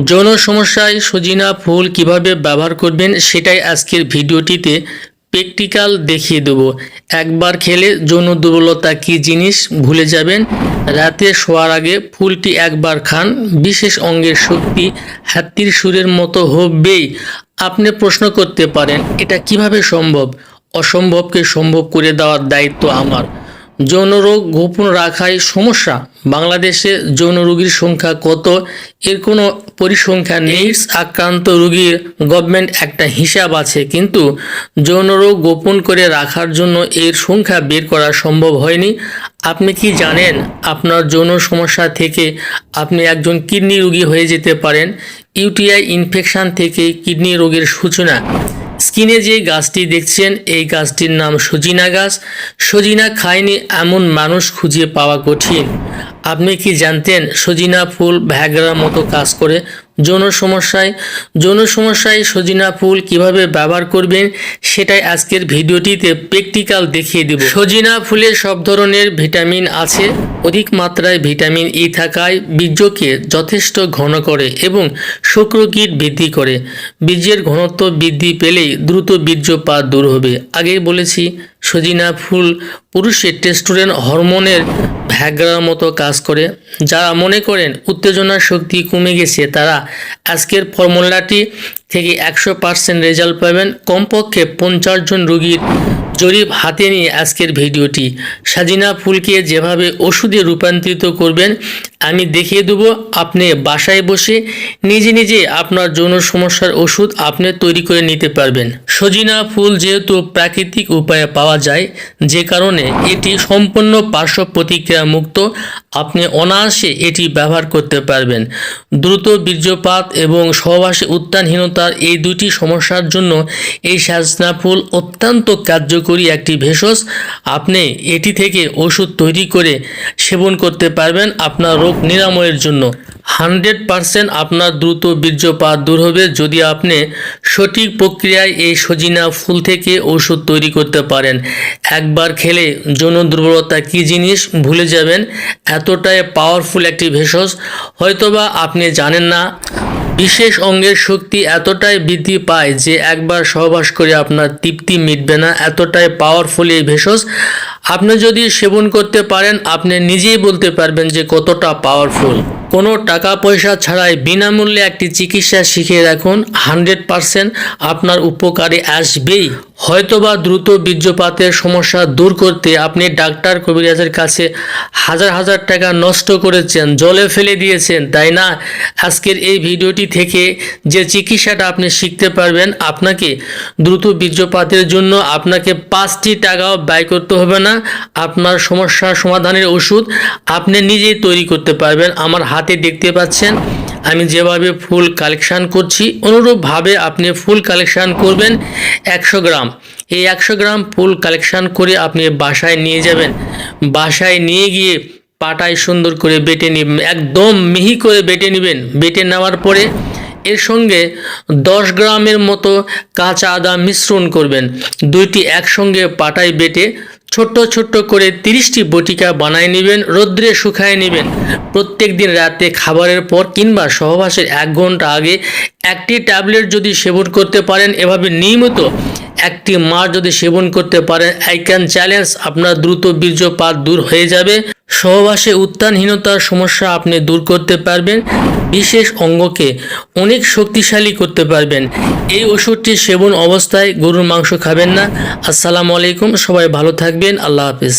যৌন সমস্যায় সজিনা ফুল কীভাবে ব্যবহার করবেন সেটাই আজকের ভিডিওটিতে প্র্যাকটিক্যাল দেখিয়ে দেব। একবার খেলে যৌন দুর্বলতা কী জিনিস ভুলে যাবেন? রাতে শোয়ার আগে ফুলটি একবার খান। বিশেষ অঙ্গের শক্তি হাতির সুরের মতো হবেই। আপনি প্রশ্ন করতে পারেন, এটা কীভাবে সম্ভব? অসম্ভবকে সম্ভব করে দেওয়ার দায়িত্ব আমার। যৌন রোগ গোপন রাখাই সমস্যা। বাংলাদেশে যৌন রোগীর সংখ্যা কত? এর কোনো পরিসংখ্যা নেই। আক্রান্ত রোগীর গভর্নমেন্ট একটা হিসাব আছে, কিন্তু যৌন রোগ গোপন করে রাখার জন্য এর সংখ্যা বের করা সম্ভব হয়নি। আপনি কি জানেন আপনার যৌন সমস্যা থেকে আপনি একজন কিডনি রোগী হয়ে যেতে পারেন? ইউটিআই ইনফেকশন থেকে কিডনি রোগের সূচনা। স্কিনে যে গাছটি দেখছেন, এই গাছটির নাম সজিনা গাছ। সজিনা খায়নি এমন মানুষ খুঁজে পাওয়া কঠিন। আপনি কি জানতেন সজিনা ফুল ভ্যাগরার মতো কাজ করে? যৌন সমস্যায় যৌন সমস্যায় সজিনা ফুল কীভাবে ব্যবহার করবেন সেটাই আজকের ভিডিওটিতে প্র্যাকটিক্যাল দেখিয়ে দেব। সজিনা ফুলে সব ধরনের ভিটামিন আছে, অধিক মাত্রায় ভিটামিন ই থাকায় বীর্যকে যথেষ্ট ঘন করে এবং শুক্রকীট বৃদ্ধি করে। বীর্যের ঘনত্ব বৃদ্ধি পেলেই দ্রুত বীর্যপাত দূর হবে। আগেই বলেছি, সজিনা ফুল পুরুষের টেস্টোরেন হরমোনের ভ্যাগরার মতো কাজ করে। যারা মনে করেন উত্তেজনার শক্তি কমে গেছে, তারা আজকের ফর্মুলাটি থেকে একশো পার্সেন্ট রেজাল্ট পাবেন। কমপক্ষে পঞ্চাশ জন রোগীর জরিপ হাতে নিয়ে আজকের ভিডিওটি। সাজিনা ফুলকে যেভাবে ওষুধে রূপান্তরিত করবেন, আমি দেখিয়ে দেবো আপনি বাসায় বসে নিজে নিজে আপনার যৌন সমস্যার ওষুধ আপনি তৈরি করে নিতে পারবেন। সজিনা ফুল যেহেতু প্রাকৃতিক উপায়ে পাওয়া যায়, যে কারণে এটি সম্পূর্ণ পার্শ্ব প্রতিক্রিয়া মুক্ত, আপনি অনায়াসে এটি ব্যবহার করতে পারবেন। দ্রুত বীর্যপাত এবং সহবাসী উত্তানহীনতার এই দুটি সমস্যার জন্য এই সাজনা ফুল অত্যন্ত কার্যকরী একটি ভেষজ, আপনি এটি থেকে ওষুধ তৈরি করে সেবন করতে পারবেন আপনার রোগ নিরাময়ের জন্য। হান্ড্রেড পারসেন্ট আপনার দ্রুত বীর্যপাত দূর হবে যদি আপনি সঠিক প্রক্রিয়ায় এই সজিনা ফুল থেকে ওষুধ তৈরি করতে পারেন। একবার খেলে যৌন দুর্বলতা কী জিনিস ভুলে যাবেন? এতটাই পাওয়ারফুল একটি ভেষজ। হয়তোবা আপনি জানেন না বিশেষ অঙ্গের শক্তি এতটাই বৃদ্ধি পায় যে একবার সহবাস করে আপনার তৃপ্তি মিটবে না, এতটাই পাওয়ারফুল এই ভেষজ। আপনি যদি সেবন করতে পারেন, আপনি নিজেই বলতে পারবেন যে কতটা পাওয়ারফুল কোনো টাকা পয়সা ছাড়াই বিনামূল্যে একটি চিকিৎসা শিখে রাখুন হান্ড্রেড পারসেন্ট আপনার উপকারে আসবেই। হয়তোবা দ্রুত বীর্যপাতের সমস্যা দূর করতে আপনি ডাক্তার কবিরাজের কাছে হাজার হাজার টাকা নষ্ট করেছেন, জলে ফেলে দিয়েছেন, তাই না? আজকের এই ভিডিওটি থেকে যে চিকিৎসাটা আপনি শিখতে পারবেন, আপনাকে দ্রুত বীর্যপাতের জন্য আপনাকে পাঁচটি টাকাও ব্যয় করতে হবে না। আপনার সমস্যার সমাধানের ওষুধ আপনি নিজেই তৈরি করতে পারবেন। আমার হাতে দেখতে পাচ্ছেন আমি যেভাবে ফুল কালেকশান করছি, অনুরূপভাবে আপনি ফুল কালেকশান করবেন একশো গ্রাম। এই একশো গ্রাম ফুল কালেকশান করে আপনি বাসায় নিয়ে যাবেন। বাসায় নিয়ে গিয়ে পাটায় সুন্দর করে বেটে নেবেন, একদম মিহি করে বেটে নেবেন। বেটে নেওয়ার পরে এর সঙ্গে দশ গ্রামের মতো কাঁচা আদা মিশ্রণ করবেন। দুইটি একসঙ্গে পাটায় বেটে ছোট্ট ছোট্ট করে তিরিশটি বটিকা বানায় নেবেন, রোদ্রে শুকায় নেবেন। প্রত্যেক দিন রাতে খাবারের পর কিংবা সহবাসের এক ঘণ্টা আগে একটি ট্যাবলেট যদি সেবন করতে পারেন, এভাবে নিয়মিত একটি মাস যদি সেবন করতে পারেন আই ক্যান চ্যালেঞ্জ আপনার দ্রুত বীর্যপাত দূর হয়ে যাবে। সহবাসে উত্থানহীনতার সমস্যা আপনি দূর করতে পারবেন, বিশেষ অঙ্গকে অনেক শক্তিশালী করতে পারবেন। এই ওষুধটি সেবন অবস্থায় গরুর মাংস খাবেন না। আসসালামু আলাইকুম, সবাই ভালো থাকবেন, আল্লাহ হাফিজ।